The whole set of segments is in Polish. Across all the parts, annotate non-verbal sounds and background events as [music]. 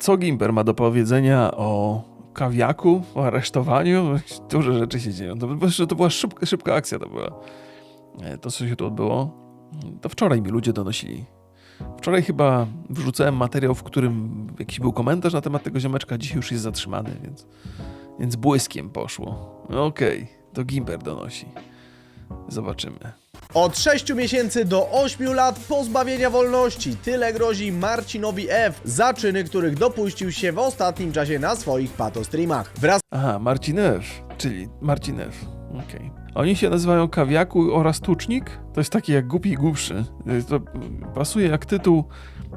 Co Gimper ma do powiedzenia o kawiaku, o aresztowaniu? Duże rzeczy się dzieją. To, to, była szybka, szybka akcja, to była. E, To, co się tu odbyło, to wczoraj mi ludzie donosili. Wczoraj chyba wrzucałem materiał, w którym jakiś był komentarz na temat tego ziomeczka, dzisiaj już jest zatrzymany, więc, więc błyskiem poszło. Okej, to Gimper donosi. Zobaczymy. Od 6 miesięcy do 8 lat pozbawienia wolności. Tyle grozi Marcinowi F. za czyny, których dopuścił się w ostatnim czasie na swoich patostreamach. Wraz Aha, Marcinew, czyli Marcinew. Okej. Oni się nazywają Kawiaku oraz Tucznik. To jest taki jak głupi i głupszy. Y, To pasuje jak tytuł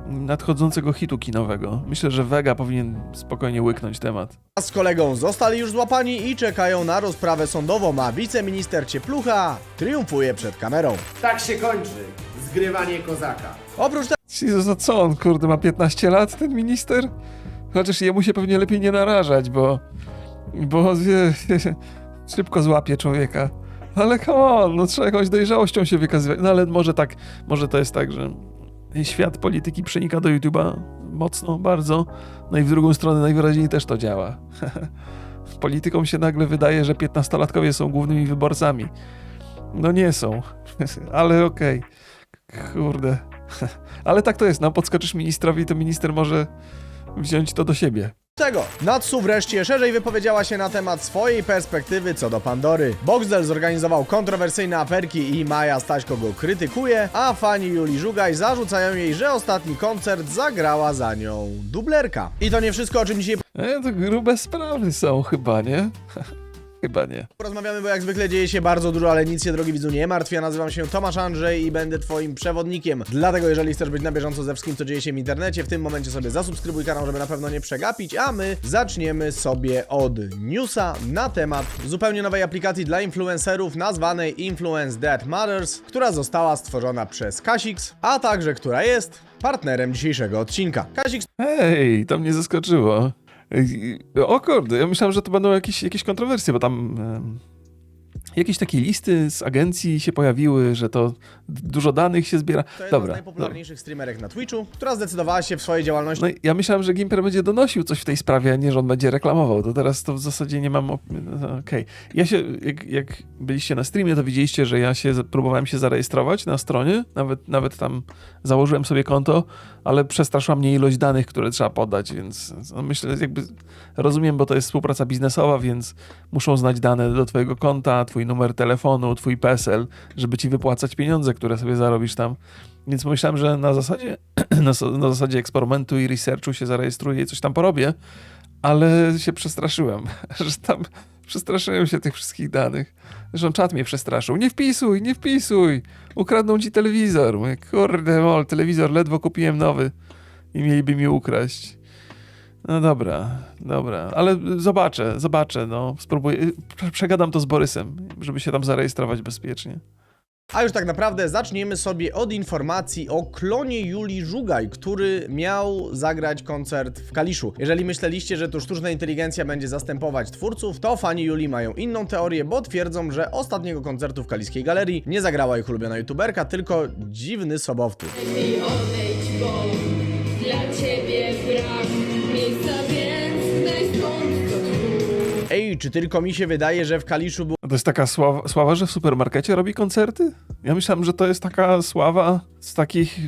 nadchodzącego hitu kinowego. Myślę, że Vega powinien spokojnie łyknąć temat. z kolegą zostali już złapani i czekają na rozprawę sądową, a wiceminister Cieplucha triumfuje przed kamerą. Tak się kończy zgrywanie kozaka. Oprócz Jezu, za co on, kurde, ma 15 lat, ten minister? Chociaż jemu się pewnie lepiej nie narażać, bo... Bo wie, szybko złapie człowieka. Ale come on, no trzeba jakąś dojrzałością się wykazywać. No ale może tak, może to jest tak, że świat polityki przenika do YouTube'a mocno, bardzo. No i w drugą stronę najwyraźniej też to działa. [laughs] Politykom się nagle wydaje, że 15-latkowie są głównymi wyborcami. No nie są, [laughs] ale okej. Kurde. [laughs] Ale tak to jest, no podskoczysz ministrowi, to minister może wziąć to do siebie. Tego, Natsu wreszcie szerzej wypowiedziała się na temat swojej perspektywy co do Pandory. Boxdel zorganizował kontrowersyjne aferki i Maja Staśko go krytykuje, a fani Julii Żugaj zarzucają jej, że ostatni koncert zagrała za nią dublerka. I to nie wszystko, o czym dzisiaj E, to grube sprawy są chyba, nie? [laughs] chyba nie. porozmawiamy, bo jak zwykle dzieje się bardzo dużo, ale nic się, drogi widzu, nie martw. Ja nazywam się Tomasz Andrzej i będę twoim przewodnikiem. Dlatego, jeżeli chcesz być na bieżąco ze wszystkim, co dzieje się w internecie, w tym momencie sobie zasubskrybuj kanał, żeby na pewno nie przegapić, a my zaczniemy sobie od newsa na temat zupełnie nowej aplikacji dla influencerów nazwanej Influence That Matters, która została stworzona przez Kasix, a także która jest partnerem dzisiejszego odcinka. Kasix Hej, to mnie zaskoczyło. O kurde, ja myślałem, że to będą jakieś, jakieś kontrowersje, bo tam jakieś takie listy z agencji się pojawiły, że to dużo danych się zbiera. to jedna z Dobra, dobra. najpopularniejszych streamerek na Twitchu, która zdecydowała się w swojej działalności No ja myślałem, że Gimper będzie donosił coś w tej sprawie, a nie, że on będzie reklamował. To teraz to w zasadzie nie mam... op- no, Okej. Ja się, jak, jak byliście na streamie, to widzieliście, że ja się, próbowałem się zarejestrować na stronie, nawet, nawet tam założyłem sobie konto, ale przestraszyła mnie ilość danych, które trzeba podać, więc no myślę, jakby rozumiem, bo to jest współpraca biznesowa, więc muszą znać dane do twojego konta, twój numer telefonu, twój PESEL, żeby ci wypłacać pieniądze, które sobie zarobisz tam. Więc myślałem, że na zasadzie, [clears throat] na zasadzie eksperymentu i researchu się zarejestruję i coś tam porobię, ale się przestraszyłem, [laughs] że tam przestraszyłem się tych wszystkich danych. Zresztą czat mnie przestraszył. Nie wpisuj, nie wpisuj! Ukradną ci telewizor. Mówię, kurde mol, telewizor ledwo kupiłem nowy i mieliby mi ukraść. No dobra, dobra, ale zobaczę, zobaczę, no, spróbuję, prze- przegadam to z Borysem, żeby się tam zarejestrować bezpiecznie. A już tak naprawdę zaczniemy sobie od informacji o klonie Julii Żugaj, który miał zagrać koncert w Kaliszu. Jeżeli myśleliście, że tu sztuczna inteligencja będzie zastępować twórców, to fani Julii mają inną teorię, bo twierdzą, że ostatniego koncertu w Kaliskiej Galerii nie zagrała ich ulubiona youtuberka, tylko dziwny sobowtór. i odejdź, bo dla ciebie brak Ej, czy tylko mi się wydaje, że w Kaliszu był A To jest taka sława, sława, że w supermarkecie robi koncerty? Ja myślałem, że to jest taka sława z takich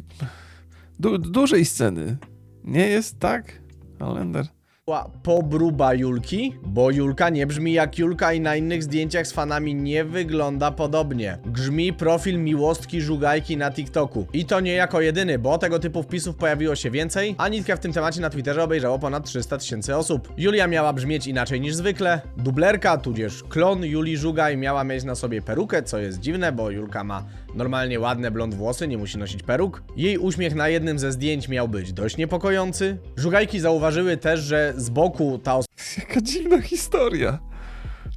du dużej sceny. Nie jest tak? Kalender. Była pobruba Julki, bo Julka nie brzmi jak Julka i na innych zdjęciach z fanami nie wygląda podobnie. Grzmi profil miłostki żugajki na TikToku. I to nie jako jedyny, bo tego typu wpisów pojawiło się więcej, a nitkę w tym temacie na Twitterze obejrzało ponad 300 tysięcy osób. Julia miała brzmieć inaczej niż zwykle. Dublerka, tudzież klon Julii Żugaj miała mieć na sobie perukę, co jest dziwne, bo Julka ma normalnie ładne blond włosy, nie musi nosić peruk. Jej uśmiech na jednym ze zdjęć miał być dość niepokojący. Żugajki zauważyły też, że z boku ta [laughs] Jaka dziwna historia.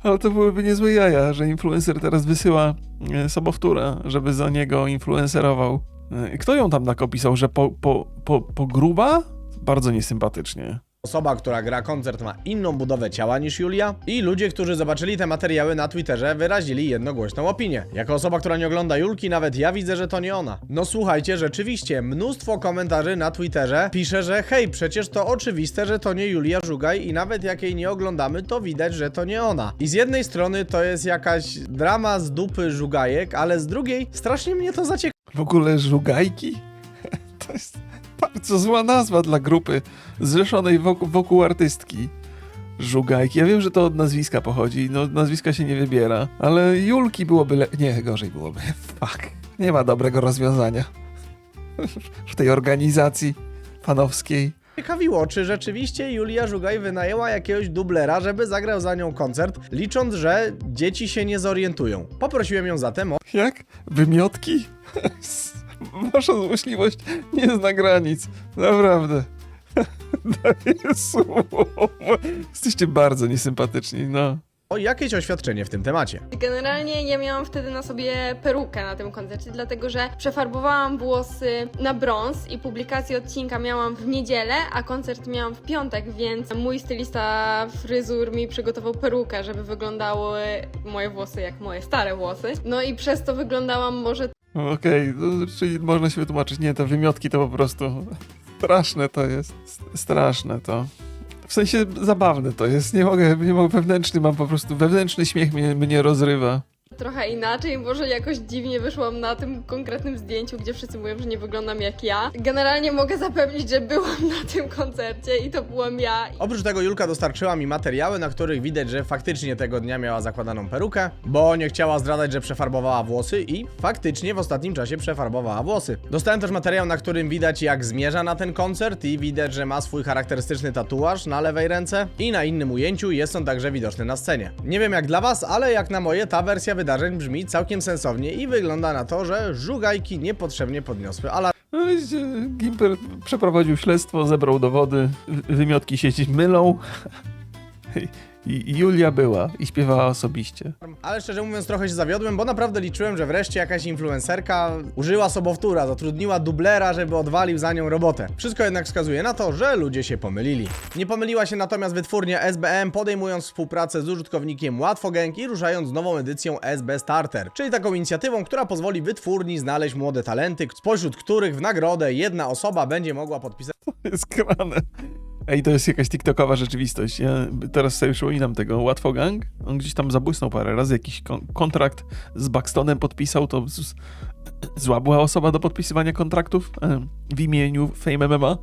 Ale to byłyby niezłe jaja, że influencer teraz wysyła e, sobowtóra, żeby za niego influencerował. E, Kto ją tam tak opisał, że po, po, po, po gruba? Bardzo niesympatycznie. Osoba, która gra koncert ma inną budowę ciała niż Julia i ludzie, którzy zobaczyli te materiały na Twitterze wyrazili jednogłośną opinię. Jako osoba, która nie ogląda Julki, nawet ja widzę, że to nie ona. No słuchajcie, rzeczywiście, mnóstwo komentarzy na Twitterze pisze, że hej, przecież to oczywiste, że to nie Julia Żugaj i nawet jak jej nie oglądamy, to widać, że to nie ona. I z jednej strony to jest jakaś drama z dupy Żugajek, ale z drugiej strasznie mnie to zaciekawiło. W ogóle żugajki? [laughs] To jest bardzo zła nazwa dla grupy zrzeszonej wokół, wokół artystki. Żugajki. Ja wiem, że to od nazwiska pochodzi, no nazwiska się nie wybiera, ale Julki byłoby le... Nie, gorzej byłoby. [laughs] Fuck. Nie ma dobrego rozwiązania [laughs] w tej organizacji fanowskiej. ciekawiło, czy rzeczywiście Julia Żugaj wynajęła jakiegoś dublera, żeby zagrał za nią koncert, licząc, że dzieci się nie zorientują. Poprosiłem ją zatem o Jak? Wymiotki? [laughs] Wasza złośliwość nie zna granic. Naprawdę. [laughs] Daję słowo. Jesteście bardzo niesympatyczni, no. O jakieś oświadczenie w tym temacie. Generalnie ja miałam wtedy na sobie perukę na tym koncercie, dlatego że przefarbowałam włosy na brąz i publikację odcinka miałam w niedzielę, a koncert miałam w piątek, więc mój stylista fryzur mi przygotował perukę, żeby wyglądały moje włosy jak moje stare włosy. No i przez to wyglądałam może Okej, no, czyli można się wytłumaczyć. Nie, te wymiotki to po prostu straszne to jest. Straszne to. W sensie zabawne to jest. Nie mogę, nie mogę wewnętrzny, mam po prostu wewnętrzny śmiech mnie, mnie rozrywa. Trochę inaczej, może jakoś dziwnie wyszłam na tym konkretnym zdjęciu, gdzie wszyscy mówią, że nie wyglądam jak ja. Generalnie mogę zapewnić, że byłam na tym koncercie i to byłam ja. Oprócz tego Julka dostarczyła mi materiały, na których widać, że faktycznie tego dnia miała zakładaną perukę, bo nie chciała zdradzać, że przefarbowała włosy i faktycznie w ostatnim czasie przefarbowała włosy. Dostałem też materiał, na którym widać jak zmierza na ten koncert i widać, że ma swój charakterystyczny tatuaż na lewej ręce i na innym ujęciu jest on także widoczny na scenie. Nie wiem jak dla was, ale jak na moje ta wersja wydarzeń brzmi całkiem sensownie i wygląda na to, że żugajki niepotrzebnie podniosły alarm. No Gimper przeprowadził śledztwo, zebrał dowody, wy- wymiotki się mylą. I Julia była i śpiewała osobiście. Ale szczerze mówiąc trochę się zawiodłem, bo naprawdę liczyłem, że wreszcie jakaś influencerka użyła sobowtóra, zatrudniła dublera, żeby odwalił za nią robotę. Wszystko jednak wskazuje na to, że ludzie się pomylili. Nie pomyliła się natomiast wytwórnia SBM, podejmując współpracę z użytkownikiem Łatwogang i ruszając nową edycją SB Starter, czyli taką inicjatywą, która pozwoli wytwórni znaleźć młode talenty, spośród których w nagrodę jedna osoba będzie mogła podpisać jest grane. Ej, to jest jakaś TikTokowa rzeczywistość. Ja teraz sobie przypominam tego. Łatwo Gang, on gdzieś tam zabłysnął parę razy, jakiś kon- kontrakt z Buxtonem podpisał, to zła była osoba do podpisywania kontraktów e, w imieniu Fame MMA,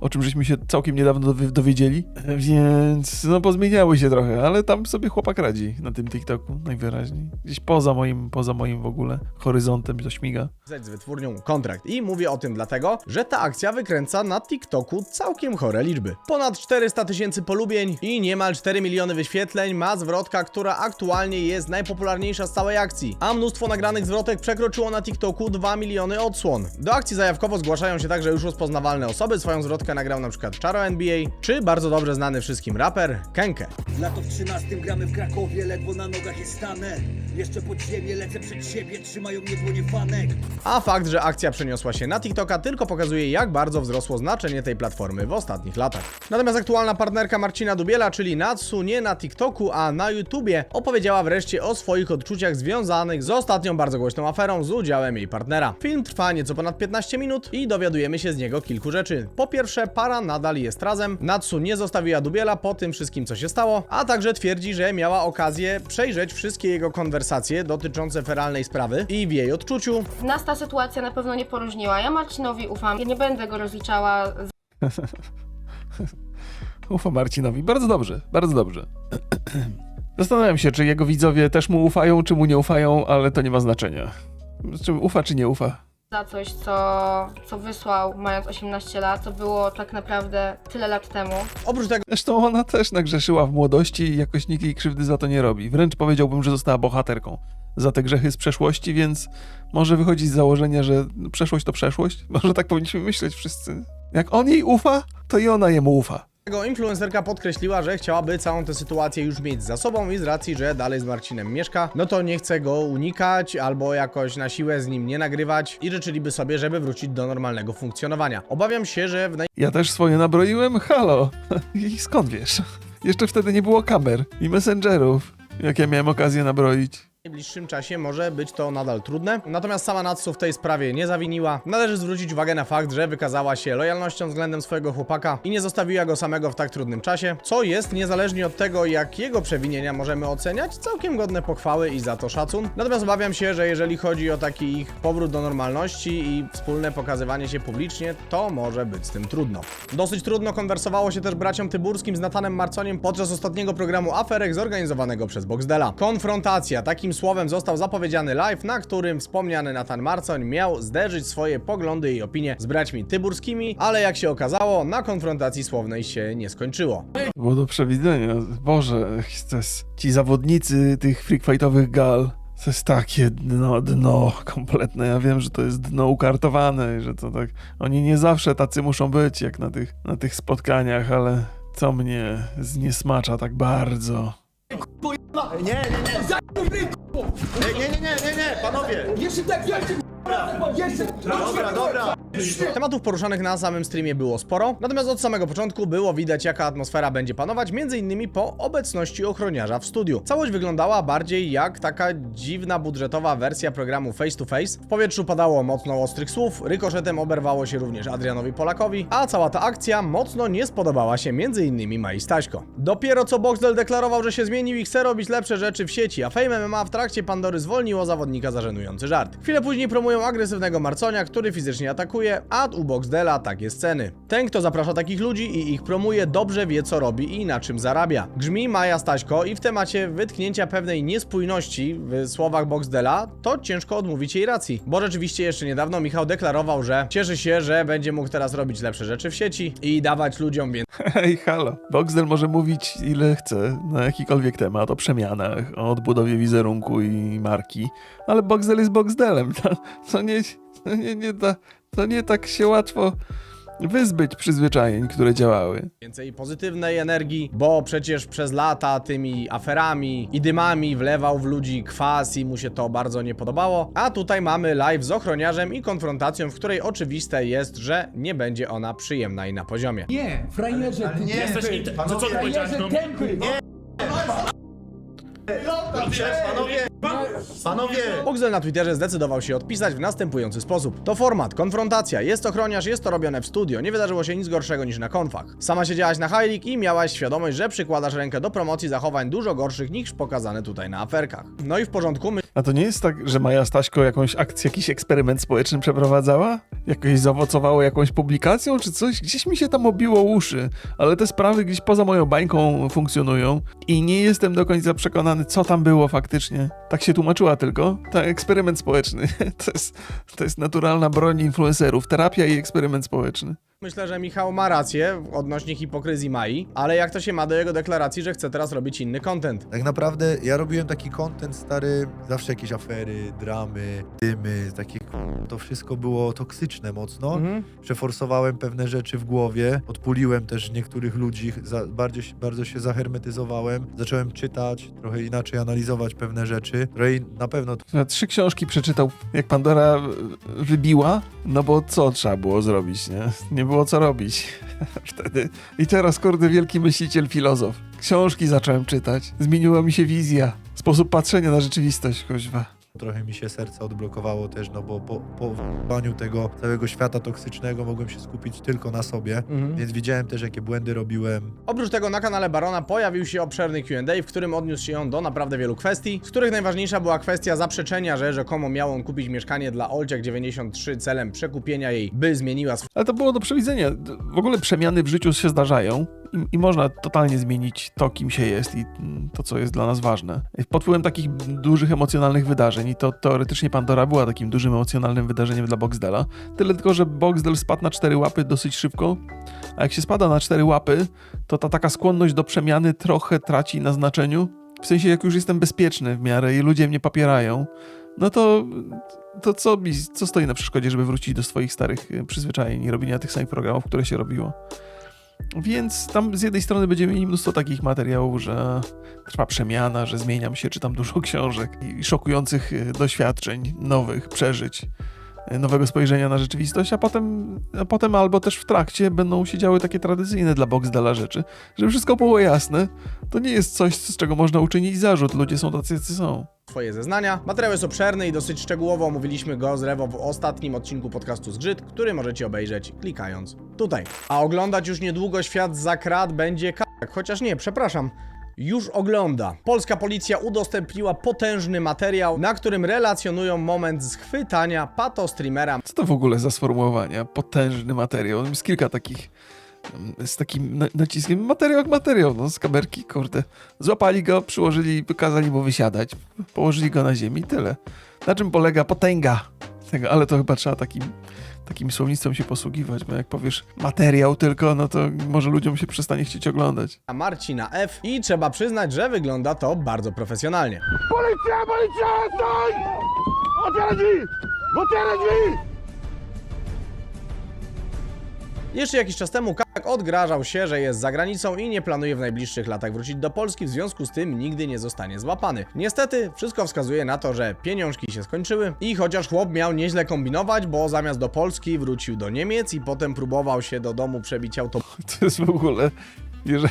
o czym żeśmy się całkiem niedawno dowi- dowiedzieli. E, Więc no pozmieniały się trochę, ale tam sobie chłopak radzi na tym TikToku najwyraźniej. Gdzieś poza moim, poza moim w ogóle horyzontem to śmiga. z wytwórnią kontrakt. I mówię o tym dlatego, że ta akcja wykręca na TikToku całkiem chore liczby. Ponad 400 tysięcy polubień i niemal 4 miliony wyświetleń ma zwrotka, która aktualnie jest najpopularniejsza z całej akcji. A mnóstwo nagranych zwrotek przekroczyło na TikToku 2 miliony odsłon. Do akcji zajawkowo zgłaszają się także już rozpoznawalne osoby. Swoją zwrotkę nagrał na przykład Charo NBA, czy bardzo dobrze znany wszystkim raper Kenke. Lato w 13 gramy w Krakowie, ledwo na nogach jest stanę Jeszcze pod ziemię, lecę przed siebie, trzymają mnie dłonie fanek A fakt, że akcja przeniosła się na TikToka tylko pokazuje jak bardzo wzrosło znaczenie tej platformy w ostatnich latach. Natomiast aktualna partnerka Marcina Dubiela, czyli Natsu, nie na TikToku, a na YouTubie, opowiedziała wreszcie o swoich odczuciach związanych z ostatnią bardzo głośną aferą z udziałem jej partnera. Film trwa nieco ponad 15 minut i dowiadujemy się z niego kilku rzeczy. Po pierwsze, para nadal jest razem, Natsu nie zostawiła Dubiela po tym wszystkim, co się stało, a także twierdzi, że miała okazję przejrzeć wszystkie jego konwersacje dotyczące feralnej sprawy i w jej odczuciu Nas ta sytuacja na pewno nie poróżniła. Ja Marcinowi ufam. Ja nie będę go rozliczała z [laughs] Ufam Marcinowi. Bardzo dobrze, bardzo dobrze. [clears throat] Zastanawiam się, czy jego widzowie też mu ufają, czy mu nie ufają, ale to nie ma znaczenia. Czy ufa, czy nie ufa. za coś, co, co wysłał mając 18 lat. To było tak naprawdę tyle lat temu. Oprócz tego Zresztą ona też nagrzeszyła w młodości i jakoś nikt jej krzywdy za to nie robi. Wręcz powiedziałbym, że została bohaterką za te grzechy z przeszłości, więc może wychodzić z założenia, że przeszłość to przeszłość. Może tak powinniśmy myśleć wszyscy. Jak on jej ufa, to i ona jemu ufa. Tego influencerka podkreśliła, że chciałaby całą tę sytuację już mieć za sobą i z racji, że dalej z Marcinem mieszka, no to nie chce go unikać albo jakoś na siłę z nim nie nagrywać i życzyliby sobie, żeby wrócić do normalnego funkcjonowania. Obawiam się, że w Ja też swoje nabroiłem? Halo! [laughs] I skąd wiesz? Jeszcze wtedy nie było kamer i messengerów, jak ja miałem okazję nabroić. Najbliższym czasie może być to nadal trudne. Natomiast sama Natsu w tej sprawie nie zawiniła. Należy zwrócić uwagę na fakt, że wykazała się lojalnością względem swojego chłopaka i nie zostawiła go samego w tak trudnym czasie, co jest, niezależnie od tego, jak jego przewinienia możemy oceniać, całkiem godne pochwały i za to szacun. Natomiast obawiam się, że jeżeli chodzi o taki ich powrót do normalności i wspólne pokazywanie się publicznie, to może być z tym trudno. Dosyć trudno konwersowało się też braciom Tyburskim z Natanem Marconiem podczas ostatniego programu Aferek zorganizowanego przez Boxdela. Konfrontacja, takim słowem został zapowiedziany live, na którym wspomniany Natan Marcoń miał zderzyć swoje poglądy i opinie z braćmi Tyburskimi, ale jak się okazało, na konfrontacji słownej się nie skończyło. Było do przewidzenia. Boże, to jest, ci zawodnicy tych freakfightowych gal. To jest takie dno, dno kompletne. Ja wiem, że to jest dno ukartowane, że to tak. Oni nie zawsze tacy muszą być, jak na tych, na tych spotkaniach, ale co mnie zniesmacza tak bardzo. Nie, nie, nie. Nie, nie, nie, nie, nie, nie, panowie. Jeszcze tak wielkie jeszcze! Dobra, dobra. Tematów poruszanych na samym streamie było sporo, natomiast od samego początku było widać jaka atmosfera będzie panować, między innymi po obecności ochroniarza w studiu. Całość wyglądała bardziej jak taka dziwna budżetowa wersja programu Face to Face. W powietrzu padało mocno ostrych słów, rykoszetem oberwało się również Adrianowi Polakowi, a cała ta akcja mocno nie spodobała się między innymi Mai Staśko. Dopiero co Boxdel deklarował, że się zmienił i chce robić lepsze rzeczy w sieci, a Fame MMA w trakcie Pandory zwolniło zawodnika za żenujący żart. Chwilę później promują agresywnego Marconia, który fizycznie atakuje, a u Boxdela takie sceny. Ten, kto zaprasza takich ludzi i ich promuje, dobrze wie co robi i na czym zarabia. Grzmi Maja Staśko i w temacie wytknięcia pewnej niespójności w słowach Boxdela, to ciężko odmówić jej racji. Bo rzeczywiście jeszcze niedawno Michał deklarował, że cieszy się, że będzie mógł teraz robić lepsze rzeczy w sieci i dawać ludziom więcej [laughs] Hej, halo. Boxdel może mówić ile chce na jakikolwiek temat, o przemianach, o odbudowie wizerunku i marki, ale Boxdel jest Boxdelem. [laughs] To, to, nie, nie, nie, to, to nie tak się łatwo wyzbyć przyzwyczajeń, które działały. więcej pozytywnej energii, bo przecież przez lata tymi aferami i dymami wlewał w ludzi kwas i mu się to bardzo nie podobało. A tutaj mamy live z ochroniarzem i konfrontacją, w której oczywiste jest, że nie będzie ona przyjemna i na poziomie. Nie, frajerze, ty nie, jesteś it- co- co ty powiedziałeś, Frajerze, no? tępy! Panowie, panowie. Boxel na Twitterze zdecydował się odpisać w następujący sposób. To format, konfrontacja, jest ochroniarz, jest to robione w studio, nie wydarzyło się nic gorszego niż na konfach. Sama siedziałaś na High League i miałaś świadomość, że przykładasz rękę do promocji zachowań dużo gorszych niż pokazane tutaj na aferkach. No i w porządku, my A to nie jest tak, że Maja Staśko jakąś akcję, jakiś eksperyment społeczny przeprowadzała? Jakoś zaowocowało jakąś publikacją czy coś? Gdzieś mi się tam obiło uszy, ale te sprawy gdzieś poza moją bańką funkcjonują i nie jestem do końca przekonany, co tam było faktycznie. Tak się tłumaczyła tylko. Tak, eksperyment społeczny. [laughs] To jest, to jest naturalna broń influencerów. Terapia i eksperyment społeczny. Myślę, że Michał ma rację odnośnie hipokryzji Mai, ale jak to się ma do jego deklaracji, że chce teraz robić inny content? Tak naprawdę ja robiłem taki content stary, zawsze jakieś afery, dramy, dymy, takie to wszystko było toksyczne mocno. Mhm. Przeforsowałem pewne rzeczy w głowie, odpuliłem też niektórych ludzi, za, bardzo, się- bardzo się zahermetyzowałem, zacząłem czytać, trochę inaczej analizować pewne rzeczy. Trochę in- na pewno Trzy książki przeczytał, jak Pandora wybiła, no bo co trzeba było zrobić, nie? Nie było co robić [laughs] wtedy. I teraz, kurde, wielki myśliciel, filozof. Książki zacząłem czytać, zmieniła mi się wizja, sposób patrzenia na rzeczywistość, kuźwa. Trochę mi się serce odblokowało też, no bo po, po baniu tego całego świata toksycznego mogłem się skupić tylko na sobie, Mhm. więc widziałem też jakie błędy robiłem, Oprócz tego na kanale Barona pojawił się obszerny Q&A, w którym odniósł się on do naprawdę wielu kwestii, z których najważniejsza była kwestia zaprzeczenia, że rzekomo miał on kupić mieszkanie dla Olciak 93 celem przekupienia jej, by zmieniła swój Ale to było do przewidzenia. W ogóle przemiany w życiu się zdarzają i, i można totalnie zmienić to, kim się jest i to, co jest dla nas ważne. Pod wpływem takich dużych emocjonalnych wydarzeń i to teoretycznie Pandora była takim dużym emocjonalnym wydarzeniem dla Boxdela. Tyle tylko, że Boxdel spadł na cztery łapy dosyć szybko, a jak się spada na cztery łapy, to ta taka skłonność do przemiany trochę traci na znaczeniu. W sensie, jak już jestem bezpieczny w miarę i ludzie mnie popierają, no to, to co, co stoi na przeszkodzie, żeby wrócić do swoich starych przyzwyczajeń i robienia tych samych programów, które się robiło? Więc tam z jednej strony będziemy mieli mnóstwo takich materiałów, że trwa przemiana, że zmieniam się, czytam dużo książek i szokujących y, doświadczeń, nowych przeżyć, nowego spojrzenia na rzeczywistość, a potem, a potem albo też w trakcie będą się działy takie tradycyjne dla Boxdela rzeczy, żeby wszystko było jasne. To nie jest coś, z czego można uczynić zarzut. Ludzie są tacy, jacy są. swoje zeznania. Materiał jest obszerny i dosyć szczegółowo omówiliśmy go z Rewo w ostatnim odcinku podcastu Zgrzyt, który możecie obejrzeć klikając tutaj. A oglądać już niedługo Świat za krat będzie kak, chociaż nie, przepraszam. Już ogląda. Polska policja udostępniła potężny materiał, na którym relacjonują moment schwytania pato streamera Co to w ogóle za sformułowania? Potężny materiał. Jest kilka takich mm, z takim na- naciskiem. Materiał jak materiał, no z kamerki, kurde. Złapali go, przyłożyli, kazali mu wysiadać, położyli go na ziemi tyle. Na czym polega potęga tego? Ale to chyba trzeba takim, takim słownictwem się posługiwać, bo jak powiesz materiał tylko, no to może ludziom się przestanie chcieć oglądać. Marcina F. i trzeba przyznać, że wygląda to bardzo profesjonalnie. Policja, policja, stój! Otwieraj drzwi! Otwieraj drzwi! Jeszcze jakiś czas temu Kak odgrażał się, że jest za granicą i nie planuje w najbliższych latach wrócić do Polski, w związku z tym nigdy nie zostanie złapany. Niestety, wszystko wskazuje na to, że pieniążki się skończyły i chociaż chłop miał nieźle kombinować, bo zamiast do Polski wrócił do Niemiec i potem próbował się do domu przebić autobusem [laughs] To jest w ogóle. [laughs]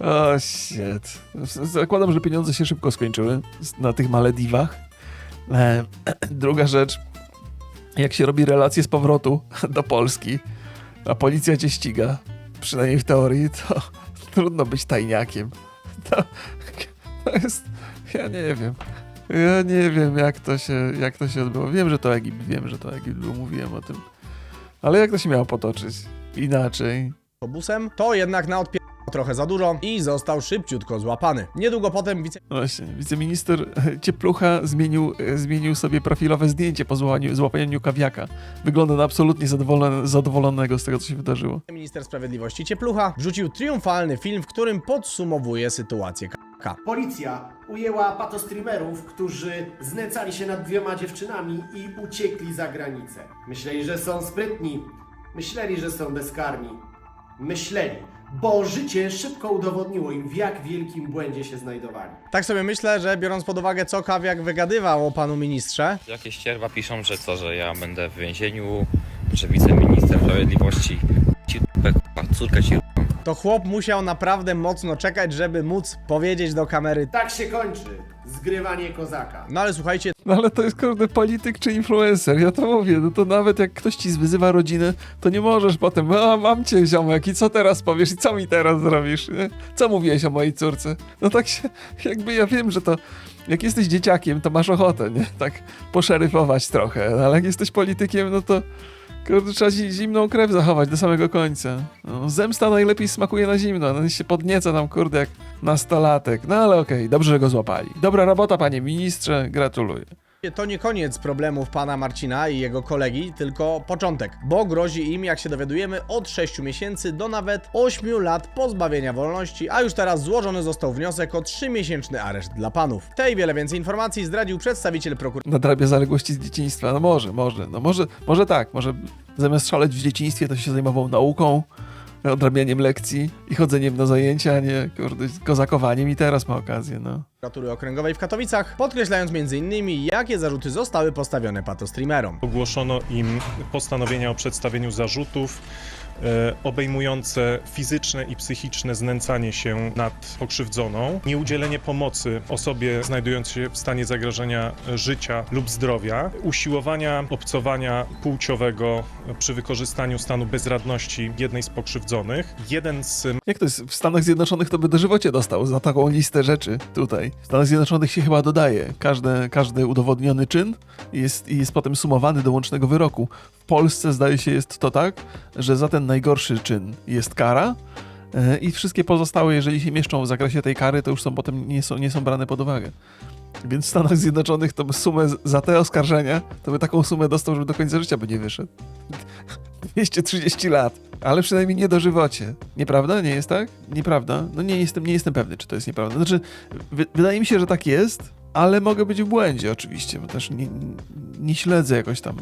O, shit. Zakładam, że pieniądze się szybko skończyły na tych Malediwach. E, [clears throat] druga rzecz. Jak się robi relacje z powrotu [laughs] do Polski, a policja cię ściga, przynajmniej w teorii, to [laughs] trudno być tajniakiem. [laughs] To, to jest. Ja nie wiem. Ja nie wiem, jak to się, jak to się odbyło. Wiem, że to Egipt, wiem, że to Egipt, bo mówiłem o tym. Ale jak to się miało potoczyć? Inaczej. autobusem, to jednak na odpier... trochę za dużo i został szybciutko złapany. Niedługo potem wice... No Właśnie, wiceminister Cieplucha zmienił, zmienił sobie profilowe zdjęcie po złapaniu, złapaniu kawiaka. Wygląda na absolutnie zadowolony, zadowolonego z tego, co się wydarzyło. minister sprawiedliwości Cieplucha wrzucił triumfalny film, w którym podsumowuje sytuację K. Policja ujęła patostreamerów, którzy znęcali się nad dwiema dziewczynami i uciekli za granicę. Myśleli, że są sprytni. Myśleli, że są bezkarni. Myśleli, bo życie szybko udowodniło im, w jak wielkim błędzie się znajdowali. Tak sobie myślę, że biorąc pod uwagę co Kawiak wygadywał o panu ministrze, Jakieś ścierwa piszą, że co, że ja będę w więzieniu, że wiceminister sprawiedliwości ci dupę, kurwa, córkę ci to chłop musiał naprawdę mocno czekać, żeby móc powiedzieć do kamery. Tak się kończy zgrywanie kozaka. No ale słuchajcie, No ale to jest kurde polityk czy influencer, ja to mówię, no to nawet jak ktoś ci wyzywa rodzinę, to nie możesz potem, a mam cię ziomek i co teraz powiesz i co mi teraz zrobisz, nie? Co mówiłeś o mojej córce? No tak się, jakby ja wiem, że to, jak jesteś dzieciakiem, to masz ochotę, nie? Tak poszeryfować trochę, no ale jak jesteś politykiem, no to kurde, trzeba zi- zimną krew zachować do samego końca. No, zemsta najlepiej smakuje na zimno, no się podnieca tam, kurde, jak nastolatek. No ale okej, dobrze, że go złapali. Dobra robota, panie ministrze, gratuluję. To nie koniec problemów pana Marcina i jego kolegi, tylko początek, bo grozi im, jak się dowiadujemy, od 6 miesięcy do nawet 8 lat pozbawienia wolności, a już teraz złożony został wniosek o 3-miesięczny areszt dla panów. Tej wiele więcej informacji zdradził przedstawiciel prokuratora. nadrabia zaległości z dzieciństwa. No może, może, no może, może tak, może zamiast szaleć w dzieciństwie, to się zajmował nauką, odrabianiem lekcji i chodzeniem na zajęcia, a nie kurde, kozakowaniem i teraz ma okazję, no. Prokuratury Okręgowej w Katowicach, podkreślając m.in. jakie zarzuty zostały postawione patostreamerom. Ogłoszono im postanowienia o przedstawieniu zarzutów obejmujące fizyczne i psychiczne znęcanie się nad pokrzywdzoną, nieudzielenie pomocy osobie znajdującej się w stanie zagrożenia życia lub zdrowia, usiłowania obcowania płciowego przy wykorzystaniu stanu bezradności jednej z pokrzywdzonych. Jeden z Jak to jest? W Stanach Zjednoczonych to by dożywocie dostał za taką listę rzeczy tutaj. W Stanach Zjednoczonych się chyba dodaje każdy, każdy udowodniony czyn jest, jest potem sumowany do łącznego wyroku. Polsce zdaje się jest to tak, że za ten najgorszy czyn jest kara e, i wszystkie pozostałe, jeżeli się mieszczą w zakresie tej kary, to już są potem nie są, nie są brane pod uwagę. Więc w Stanach Zjednoczonych to by sumę za te oskarżenia, to by taką sumę dostał, żeby do końca życia by nie wyszedł. [laughs] 230 lat. Ale przynajmniej nie dożywocie. Nieprawda? Nie jest tak? Nieprawda? No nie jestem, nie jestem pewny, czy to jest nieprawda. Znaczy, wy, wydaje mi się, że tak jest, ale mogę być w błędzie oczywiście, bo też nie, nie śledzę jakoś tam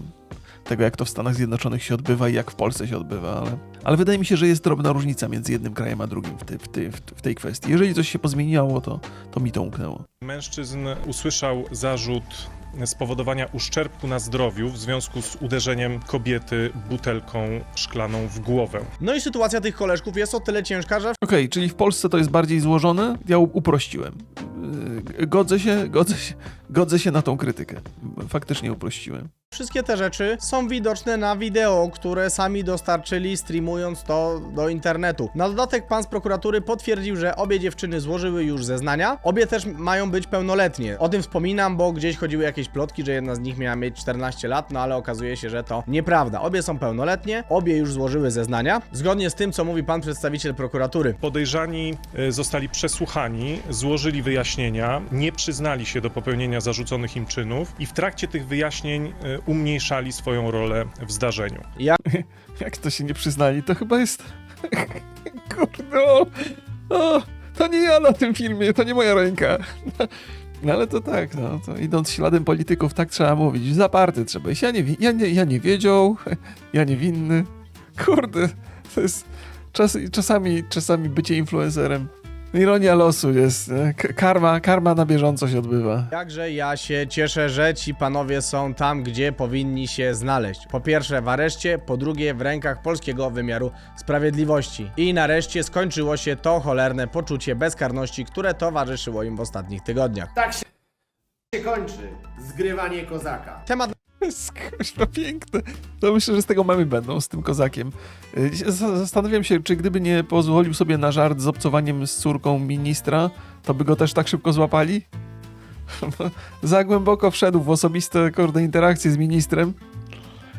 tego, jak to w Stanach Zjednoczonych się odbywa i jak w Polsce się odbywa, ale, ale wydaje mi się, że jest drobna różnica między jednym krajem a drugim w, ty, w, ty, w, tej kwestii. Jeżeli coś się pozmieniało, to, to mi to umknęło. Mężczyzn usłyszał zarzut spowodowania uszczerbku na zdrowiu w związku z uderzeniem kobiety butelką szklaną w głowę. No i sytuacja tych koleżków jest o tyle ciężka, że Okej, czyli w Polsce to jest bardziej złożone, ja uprościłem. Yy, Godzę się, godzę się, godzę się na tą krytykę. Faktycznie uprościłem. wszystkie te rzeczy są widoczne na wideo, które sami dostarczyli streamując to do internetu. Na dodatek pan z prokuratury potwierdził, że obie dziewczyny złożyły już zeznania. Obie też mają być pełnoletnie. O tym wspominam, bo gdzieś chodziły jakieś plotki, że jedna z nich miała mieć 14 lat, no ale okazuje się, że to nieprawda. Obie są pełnoletnie, obie już złożyły zeznania. Zgodnie z tym, co mówi pan przedstawiciel prokuratury. Podejrzani e, zostali przesłuchani, złożyli wyjaśnienia, nie przyznali się do popełnienia zarzuconych im czynów i w trakcie tych wyjaśnień e, umniejszali swoją rolę w zdarzeniu. [laughs] Jak to się nie przyznali, to chyba jest... [laughs] Kurde, o, to nie ja na tym filmie, to nie moja ręka. No ale to tak, no, to idąc śladem polityków, tak trzeba mówić, zaparty trzeba. Ja nie, ja nie, ja nie wiedział, [laughs] ja niewinny. Kurde, to jest czas, czasami, czasami bycie influencerem. Ironia losu jest, nie? K- karma, karma na bieżąco się odbywa. Jakże ja się cieszę, że ci panowie są tam, gdzie powinni się znaleźć. Po pierwsze w areszcie, po drugie w rękach polskiego wymiaru sprawiedliwości. I nareszcie skończyło się to cholerne poczucie bezkarności, które towarzyszyło im w ostatnich tygodniach. Tak się się kończy zgrywanie kozaka. Temat [laughs] Kurwa, piękne. To myślę, że z tego mamy będą, z tym kozakiem. Y, Zastanawiam się, czy gdyby nie pozwolił sobie na żart z obcowaniem z córką ministra, to by go też tak szybko złapali? [laughs] Za głęboko wszedł w osobiste kurde interakcje z ministrem.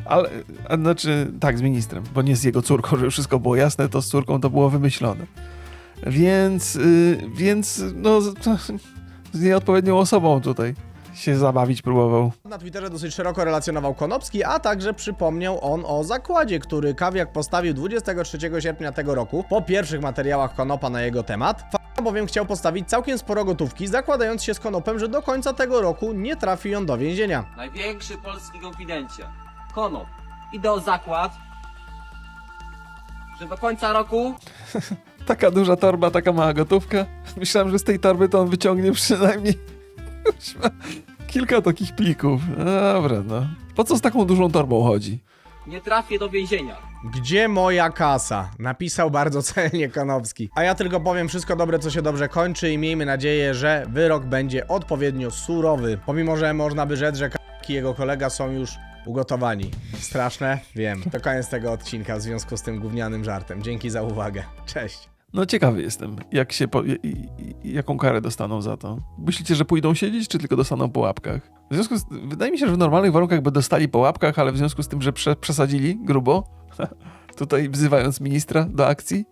Ale, a znaczy, tak, z ministrem, bo nie z jego córką, żeby wszystko było jasne, to z córką to było wymyślone. Więc, y, więc, no, z [laughs] nieodpowiednią osobą tutaj się zabawić próbował. na Twitterze dosyć szeroko relacjonował Konopski, a także przypomniał on o zakładzie, który Kawiak postawił 23 sierpnia tego roku, po pierwszych materiałach Konopa na jego temat. F- bowiem chciał postawić całkiem sporo gotówki, zakładając się z Konopem, że do końca tego roku nie trafi on do więzienia. Największy polski konfidencie. Konop. Idę o zakład, że do końca roku [laughs] Taka duża torba, taka mała gotówka. Myślałem, że z tej torby to on wyciągnie przynajmniej kilka takich plików. Dobra, no. Po co z taką dużą torbą chodzi? nie trafię do więzienia. Gdzie moja kasa? Napisał bardzo [laughs] celnie Konopski. A ja tylko powiem wszystko dobre, co się dobrze kończy i miejmy nadzieję, że wyrok będzie odpowiednio surowy. Pomimo, że można by rzec, że i jego kolega są już ugotowani. Straszne? Wiem. To koniec tego odcinka w związku z tym gównianym żartem. Dzięki za uwagę. Cześć. No ciekawy jestem, jak się po, jaką karę dostaną za to. Myślicie, że pójdą siedzieć, czy tylko dostaną po łapkach? W związku z, wydaje mi się, że w normalnych warunkach by dostali po łapkach, ale w związku z tym, że prze, przesadzili grubo, [laughs] tutaj wzywając ministra do akcji,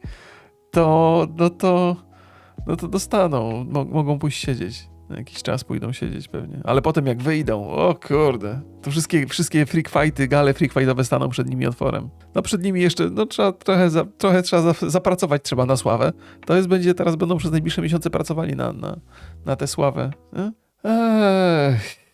to no to, no to dostaną, Mo, mogą pójść siedzieć. Jakiś czas pójdą siedzieć pewnie. Ale potem jak wyjdą, o kurde, to wszystkie, wszystkie freak fighty, gale freak fightowe staną przed nimi otworem. No przed nimi jeszcze, no trzeba trochę, za, trochę trzeba za, zapracować trzeba na sławę. To jest, będzie, teraz będą przez najbliższe miesiące pracowali na, na, na tę sławę. nie? Ech.